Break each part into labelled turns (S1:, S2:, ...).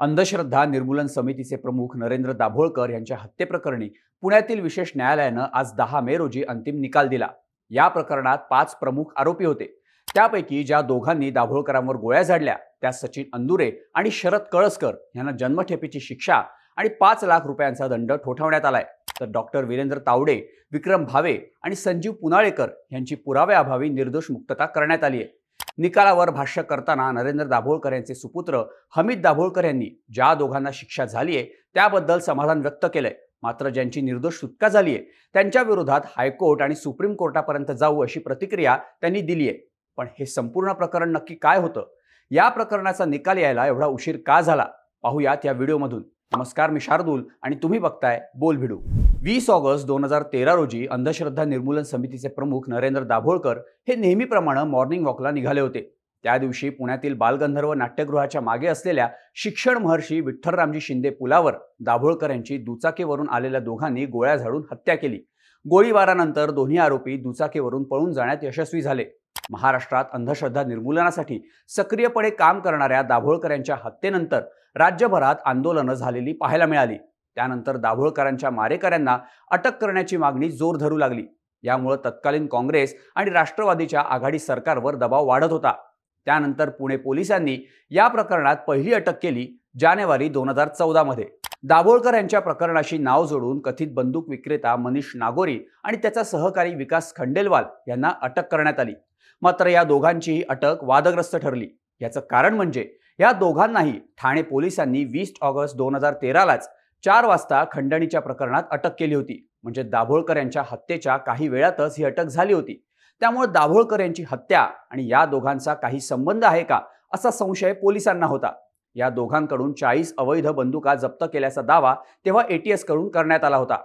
S1: अंधश्रद्धा निर्मूलन समितीचे प्रमुख नरेंद्र दाभोळकर यांच्या हत्येप्रकरणी पुण्यातील विशेष न्यायालयानं आज दहा मे रोजी अंतिम निकाल दिला. या प्रकरणात पाच प्रमुख आरोपी होते. त्यापैकी ज्या दोघांनी दाभोळकरांवर गोळ्या झाडल्या त्या सचिन अंदुरे आणि शरद कळसकर यांना जन्मठेपेची शिक्षा आणि पाच लाख रुपयांचा दंड ठोठावण्यात आलाय. तर डॉक्टर वीरेंद्र तावडे विक्रम भावे आणि संजीव पुनाळेकर यांची पुराव्याअभावी निर्दोष मुक्तता करण्यात आली आहे निकालावर भाष्य करताना नरेंद्र दाभोळकर यांचे सुपुत्र हमीद दाभोळकर यांनी ज्या दोघांना शिक्षा झाली आहे त्याबद्दल समाधान व्यक्त केलंय. मात्र ज्यांची निर्दोष सुटका झाली आहे त्यांच्या विरोधात हायकोर्ट आणि सुप्रीम कोर्टापर्यंत जाऊ अशी प्रतिक्रिया त्यांनी दिली आहे पण हे संपूर्ण प्रकरण नक्की काय होतं? या प्रकरणाचा निकाल यायला एवढा उशीर का झाला? पाहूयात या व्हिडिओमधून. नमस्कार मी शार्दूल आणि तुम्ही बघताय बोल भिडू. वीस ऑगस्ट दोन हजार तेरा रोजी अंधश्रद्धा निर्मूलन समितीचे प्रमुख नरेंद्र दाभोळकर हे नेहमीप्रमाणे मॉर्निंग वॉकला निघाले होते. त्या दिवशी पुण्यातील बालगंधर्व नाट्यगृहाच्या मागे असलेल्या शिक्षण महर्षी विठ्ठलरामजी शिंदे पुलावर दाभोळकर यांची दुचाकीवरून आलेल्या दोघांनी गोळ्या झाडून हत्या केली. गोळीबारानंतर दोन्ही आरोपी दुचाकीवरून पळून जाण्यात यशस्वी झाले. महाराष्ट्रात अंधश्रद्धा निर्मूलनासाठी सक्रियपणे काम करणाऱ्या दाभोळकर यांच्या हत्येनंतर राज्यभरात आंदोलनं झालेली पाहायला मिळाली. त्यानंतर दाभोळकरांच्या मारेकऱ्यांना अटक करण्याची मागणी जोर धरू लागली. यामुळे तत्कालीन काँग्रेस आणि राष्ट्रवादीच्या आघाडी सरकारवर दबाव वाढत होता. त्यानंतर पुणे पोलिसांनी या प्रकरणात पहिली अटक केली जानेवारी दोन हजार चौदामध्ये दाभोळकर यांच्या प्रकरणाशी नाव जोडून कथित बंदूक विक्रेता मनीष नागोरी आणि त्याचा सहकारी विकास खंडेलवाल यांना अटक करण्यात आली. मात्र या दोघांचीही अटक वादग्रस्त ठरली. याचं कारण म्हणजे या दोघांनाही ठाणे पोलिसांनी वीस ऑगस्ट दोन हजार तेरालाच चार वाजता खंडणीच्या प्रकरणात अटक केली होती. म्हणजे दाभोळकर यांच्या हत्येच्या काही वेळातच ही अटक झाली होती. त्यामुळे दाभोळकर यांची हत्या आणि या दोघांचा काही संबंध आहे का असा संशय पोलिसांना होता. या दोघांकडून चाळीस अवैध बंदुका जप्त केल्याचा दावा तेव्हा एटीएसकडून करण्यात आला होता.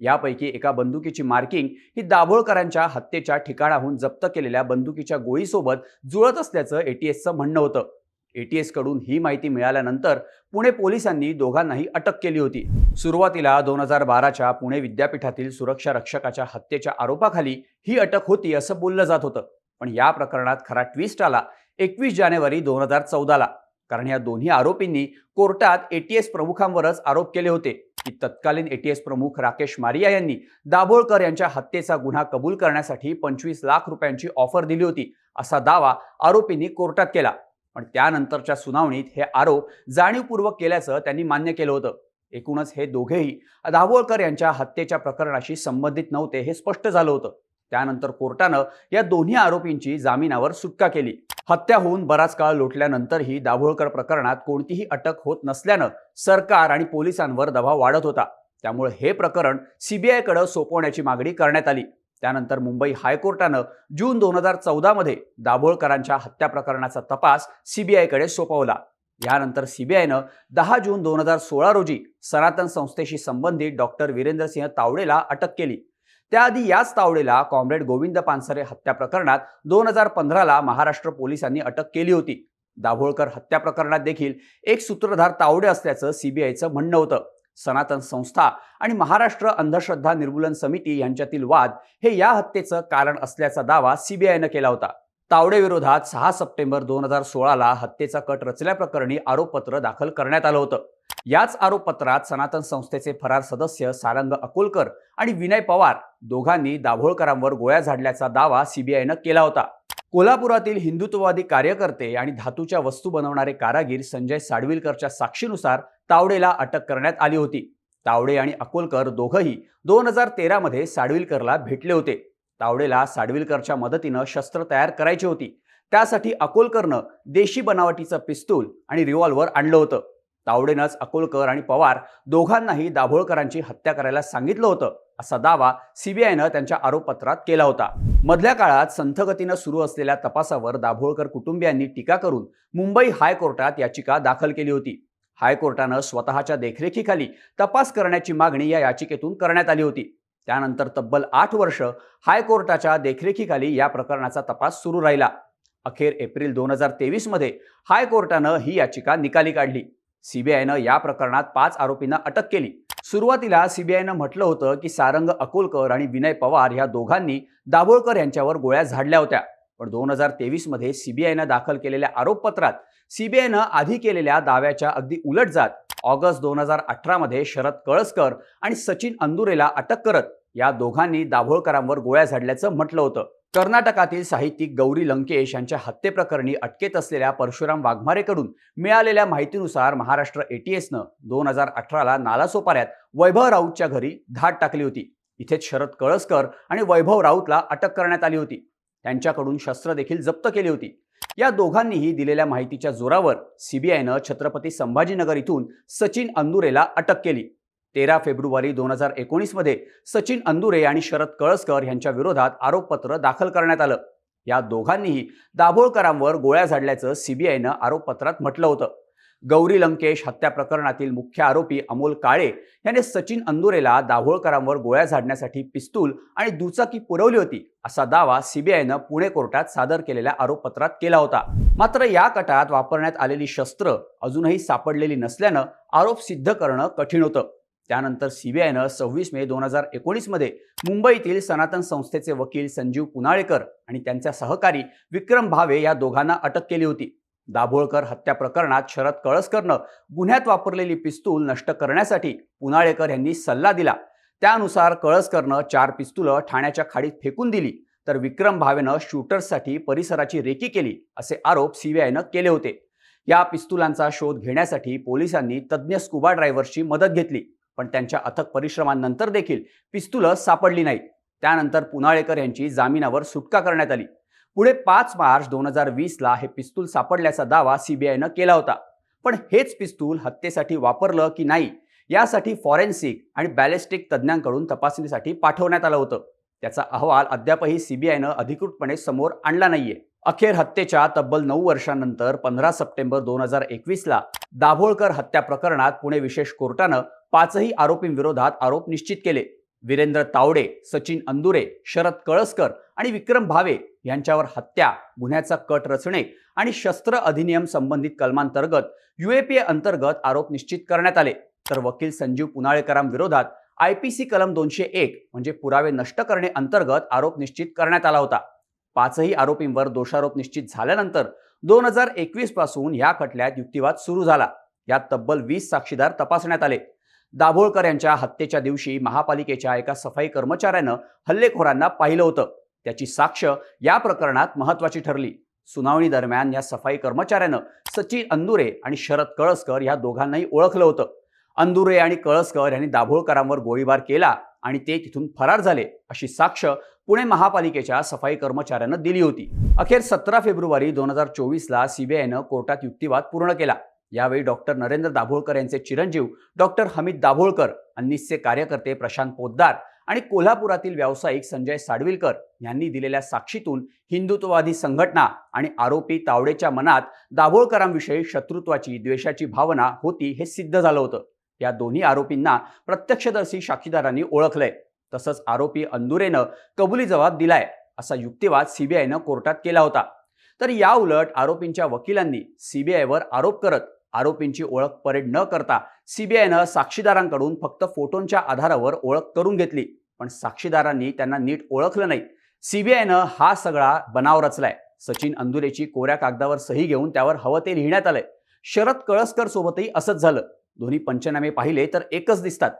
S1: यापैकी एका बंदुकीची मार्किंग ही दाभोळकरांच्या हत्येच्या ठिकाणाहून जप्त केलेल्या बंदुकीच्या गोळीसोबत जुळत असल्याचं एटीएसचं म्हणणं होतं. एटीएसकडून ही माहिती मिळाल्यानंतर पुणे पोलिसांनी दोघांनाही अटक केली होती. सुरुवातीला दोन हजार बाराच्या पुणे विद्यापीठातील सुरक्षा रक्षकाच्या हत्येच्या आरोपाखाली ही अटक होती असं बोललं जात होतं. पण या प्रकरणात खरा ट्विस्ट आला एकवीस जानेवारी दोन हजार चौदाला. कारण या दोन्ही आरोपींनी कोर्टात एटीएस प्रमुखांवरच आरोप केले होते की तत्कालीन एटीएस प्रमुख राकेश मारिया यांनी दाभोळकर यांच्या हत्येचा गुन्हा कबूल करण्यासाठी पंचवीस लाख रुपयांची ऑफर दिली होती असा दावा आरोपींनी कोर्टात केला. पण त्यानंतरच्या सुनावणीत हे आरोप जाणीवपूर्वक केल्याचं त्यांनी मान्य केलं होतं. एकूणच हे दोघेही दाभोळकर यांच्या हत्येच्या प्रकरणाशी संबंधित नव्हते हे स्पष्ट झालं होतं. त्यानंतर कोर्टानं या दोन्ही आरोपींची जामिनावर सुटका केली. हत्या होऊन बराच काळ लोटल्यानंतरही दाभोळकर प्रकरणात कोणतीही अटक होत नसल्यानं सरकार आणि पोलिसांवर दबाव वाढत होता. त्यामुळे हे प्रकरण सीबीआयकडे सोपवण्याची मागणी करण्यात आली. त्यानंतर मुंबई हायकोर्टानं जून दोन हजार चौदामध्ये दाभोळकरांच्या हत्या प्रकरणाचा तपास सीबीआयकडे सोपवला. यानंतर सीबीआयनं दहा जून दोन हजार सोळा रोजी सनातन संस्थेशी संबंधित डॉक्टर वीरेंद्रसिंह तावडेला अटक केली. त्याआधी याच तावडेला कॉम्रेड गोविंद पानसरे हत्या प्रकरणात दोन हजार पंधराला महाराष्ट्र पोलिसांनी अटक केली होती. दाभोळकर हत्या प्रकरणात देखील एक सूत्रधार तावडे असल्याचं सीबीआयचं म्हणणं होतं. सनातन संस्था आणि महाराष्ट्र अंधश्रद्धा निर्मूलन समिती यांच्यातील वाद हे या हत्येचं कारण असल्याचा दावा सीबीआयनं केला होता. तावडे विरोधात सहा सप्टेंबर दोन हजार सोळाला हत्येचा कट रचल्याप्रकरणी आरोपपत्र दाखल करण्यात आलं होतं. याच आरोपपत्रात सनातन संस्थेचे फरार सदस्य सारंग अकोलकर आणि विनय पवार दोघांनी दाभोळकरांवर गोळ्या झाडल्याचा दावा सीबीआयनं केला होता. कोल्हापुरातील हिंदुत्ववादी कार्यकर्ते आणि धातूच्या वस्तू बनवणारे कारागीर संजय साडविलकरच्या साक्षीनुसार तावडेला अटक करण्यात आली होती. तावडे आणि अकोलकर दोघंही दोन हजार तेरामध्ये साडविलकरला भेटले होते. तावडेला साडविलकरच्या मदतीनं शस्त्र तयार करायची होती. त्यासाठी अकोलकरनं देशी बनावटीचं पिस्तूल आणि रिव्हॉल्वर आणलं होतं. तावडेनंच अकोलकर आणि पवार दोघांनाही दाभोळकरांची हत्या करायला सांगितलं होतं. असा दावा सीबीआयनं त्यांच्या आरोपपत्रात केला होता. मधल्या काळात संथगतीनं सुरू असलेल्या तपासावर दाभोळकर कुटुंबियांनी टीका करून मुंबई हायकोर्टात याचिका दाखल केली होती. हायकोर्टानं स्वतःच्या देखरेखीखाली तपास करण्याची मागणी या याचिकेतून करण्यात आली होती. त्यानंतर तब्बल आठ वर्ष हायकोर्टाच्या देखरेखीखाली या प्रकरणाचा तपास सुरू राहिला. अखेर एप्रिल दोन हजार तेवीसमध्ये हायकोर्टानं ही याचिका निकाली काढली. सीबीआयनं या प्रकरणात पाच आरोपींना अटक केली. सुरुवातीला सीबीआयनं म्हटलं होतं की सारंग अकोलकर आणि विनय पवार या दोघांनी दाभोळकर यांच्यावर गोळ्या झाडल्या होत्या. पण दोन हजार तेवीसमध्ये सीबीआयनं दाखल केलेल्या आरोपपत्रात सीबीआयनं आधी केलेल्या दाव्याच्या अगदी उलट जात ऑगस्ट दोन हजार अठरामध्ये शरद कळसकर आणि सचिन अंदुरेला अटक करत या दोघांनी दाभोळकरांवर गोळ्या झाडल्याचं म्हटलं होतं. कर्नाटकातील साहित्यिक गौरी लंकेश यांच्या हत्येप्रकरणी अटकेत असलेल्या परशुराम वाघमारेकडून मिळालेल्या माहितीनुसार महाराष्ट्र एटीएसनं दोन हजार अठराला नालासोपाऱ्यात वैभव राऊतच्या घरी धाड टाकली होती. इथेच शरद कळसकर आणि वैभव राऊतला अटक करण्यात आली होती. त्यांच्याकडून शस्त्र देखील जप्त केली होती. या दोघांनीही दिलेल्या माहितीच्या जोरावर सीबीआयनं छत्रपती संभाजीनगर इथून सचिन अंदुरेला अटक केली. तेरा फेब्रुवारी दोन हजार एकोणीसमध्ये सचिन अंदुरे आणि शरद कळसकर यांच्या विरोधात आरोपपत्र दाखल करण्यात आलं. या दोघांनीही दाभोळकरांवर गोळ्या झाडल्याचं सीबीआयनं आरोपपत्रात म्हटलं होतं. गौरी लंकेश हत्या प्रकरणातील मुख्य आरोपी अमोल काळे याने सचिन अंदुरेला दाभोळकरांवर गोळ्या झाडण्यासाठी पिस्तूल आणि दुचाकी पुरवली होती असा दावा सीबीआयनं पुणे कोर्टात सादर केलेल्या आरोपपत्रात केला होता. मात्र या कटात वापरण्यात आलेली शस्त्र अजूनही सापडलेली नसल्यानं आरोप सिद्ध करणं कठीण होतं. त्यानंतर सीबीआयनं सव्वीस मे दोन हजार एकोणीसमध्ये मुंबईतील सनातन संस्थेचे वकील संजीव पुनाळेकर आणि त्यांचा सहकारी विक्रम भावे या दोघांना अटक केली होती. दाभोळकर हत्या प्रकरणात शरद कळसकरनं गुन्ह्यात वापरलेली पिस्तूल नष्ट करण्यासाठी पुनाळेकर यांनी सल्ला दिला. त्यानुसार कळसकरनं चार पिस्तुलं ठाण्याच्या खाडीत फेकून दिली तर विक्रम भावेनं शूटर्ससाठी परिसराची रेकी केली असे आरोप सीबीआयनं केले होते. या पिस्तुलांचा शोध घेण्यासाठी पोलिसांनी तज्ज्ञ स्कुबा ड्रायव्हर्सची मदत घेतली. पण त्यांच्या अथक परिश्रमांनंतर देखील पिस्तुलं सापडली नाहीत. त्यानंतर पुनाळेकर यांची जामिनावर सुटका करण्यात आली. पुढे पाच मार्च दोन हजार वीसला हे पिस्तूल सापडल्याचा दावा सीबीआयनं केला होता. पण हेच पिस्तूल हत्येसाठी वापरलं की नाही यासाठी फॉरेन्सिक आणि बॅलिस्टिक तज्ज्ञांकडून तपासणीसाठी पाठवण्यात आलं होतं. त्याचा अहवाल अद्यापही सीबीआयनं अधिकृतपणे समोर आणला नाहीये. अखेर हत्येच्या तब्बल नऊ वर्षांनंतर पंधरा सप्टेंबर दोन हजार एकवीसला दाभोळकर हत्या प्रकरणात पुणे विशेष कोर्टानं पाचही आरोपींविरोधात आरोप निश्चित केले. वीरेंद्र तावडे सचिन अंदुरे शरद कळसकर आणि विक्रम भावे यांच्यावर हत्या गुन्ह्याचा कट रचणे आणि शस्त्र अधिनियम संबंधित कलमांतर्गत युएपीए अंतर्गत आरोप निश्चित करण्यात आले. तर वकील संजीव पुनाळेकरांविरोधात आय पी सी कलम दोनशे एक म्हणजे पुरावे नष्ट करणे अंतर्गत आरोप निश्चित करण्यात आला होता. पाचही आरोपींवर दोषारोप निश्चित झाल्यानंतर दोन हजार एकवीसपासून या खटल्यात युक्तिवाद सुरू झाला. यात तब्बल वीस साक्षीदार तपासण्यात आले. दाभोळकर यांच्या हत्येच्या दिवशी महापालिकेच्या एका सफाई कर्मचाऱ्यानं हल्लेखोरांना पाहिलं होतं. त्याची साक्ष या प्रकरणात महत्वाची ठरली. सुनावणी दरम्यान या सफाई कर्मचाऱ्यानं सचिन अंदुरे आणि शरद कळसकर या दोघांनाही ओळखलं होतं. अंदुरे आणि कळसकर यांनी दाभोळकरांवर गोळीबार केला आणि ते तिथून फरार झाले अशी साक्ष पुणे महापालिकेच्या सफाई कर्मचाऱ्यानं दिली होती. अखेर सतरा फेब्रुवारी दोन हजार चोवीसला सीबीआयनं कोर्टात युक्तिवाद पूर्ण केला. यावेळी डॉक्टर नरेंद्र दाभोळकर यांचे चिरंजीव डॉक्टर हमीद दाभोळकर अन्निसचे कार्यकर्ते प्रशांत पोद्दार आणि कोल्हापुरातील व्यावसायिक संजय साडविलकर यांनी दिलेल्या साक्षीतून हिंदुत्ववादी संघटना आणि आरोपी तावडेच्या मनात दाभोळकरांविषयी शत्रुत्वाची द्वेषाची भावना होती हे सिद्ध झालं होतं. या दोन्ही आरोपींना प्रत्यक्षदर्शी साक्षीदारांनी ओळखलंय. तसंच आरोपी अंदुरेनं कबुली जबाब दिलाय असा युक्तिवाद सीबीआयनं कोर्टात केला होता. तर या उलट आरोपींच्या वकिलांनी सीबीआयवर आरोप करत आरोपींची ओळख परेड न करता सीबीआयनं साक्षीदारांकडून फक्त फोटोंच्या आधारावर ओळख करून घेतली. पण साक्षीदारांनी त्यांना नीट ओळखलं नाही. सीबीआयनं हा सगळा बनाव रचलाय. सचिन अंदुरेची कोऱ्या कागदावर सही घेऊन त्यावर हवं ते लिहिण्यात आलंय. शरद कळसकर सोबतही असंच झालं. दोन्ही पंचनामे पाहिले तर एकच दिसतात.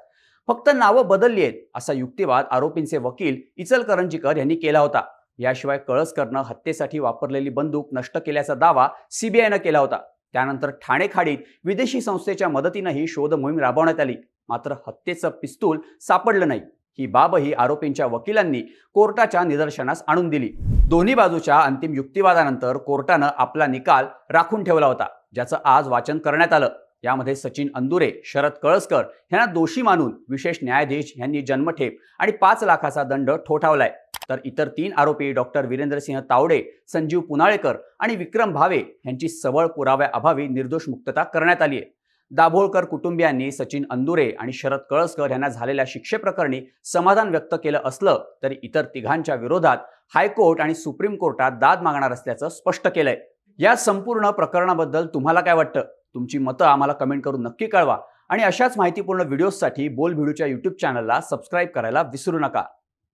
S1: फक्त नावं बदलली आहेत असा युक्तिवाद आरोपींचे वकील इचलकरंजीकर यांनी केला होता. याशिवाय कळसकरनं हत्येसाठी वापरलेली बंदूक नष्ट केल्याचा दावा सीबीआयनं केला होता. त्यानंतर ठाणे खाडीत विदेशी संस्थेच्या मदतीनंही शोध मोहीम राबवण्यात आली. मात्र हत्येचं पिस्तूल सापडलं नाही. ही बाबही आरोपींच्या वकिलांनी कोर्टाच्या निदर्शनास आणून दिली. दोन्ही बाजूच्या अंतिम युक्तिवादानंतर कोर्टानं आपला निकाल राखून ठेवला होता ज्याचं आज वाचन करण्यात आलं. यामध्ये सचिन अंदुरे शरद कळसकर यांना दोषी मानून विशेष न्यायाधीश यांनी जन्मठेप आणि पाच लाखाचा दंड ठोठावलाय. तर इतर तीन आरोपी डॉक्टर वीरेंद्रसिंह तावडे संजीव पुनाळेकर आणि विक्रम भावे यांची सबळ पुराव्याअभावी निर्दोष मुक्तता करण्यात आली आहे दाभोळकर कुटुंबियांनी सचिन अंदुरे आणि शरद कळसकर यांना झालेल्या शिक्षेप्रकरणी समाधान व्यक्त केलं असलं तरी इतर तिघांच्या विरोधात हायकोर्ट आणि सुप्रीम कोर्टात दाद मागणार असल्याचं स्पष्ट केलंय. या संपूर्ण प्रकरणाबद्दल तुम्हाला काय वाटतं? तुमची मतं आम्हाला कमेंट करून नक्की कळवा. आणि अशाच माहितीपूर्ण व्हिडिओजसाठी बोल भिडूच्या यूट्यूब चॅनलला सबस्क्राईब करायला विसरू नका.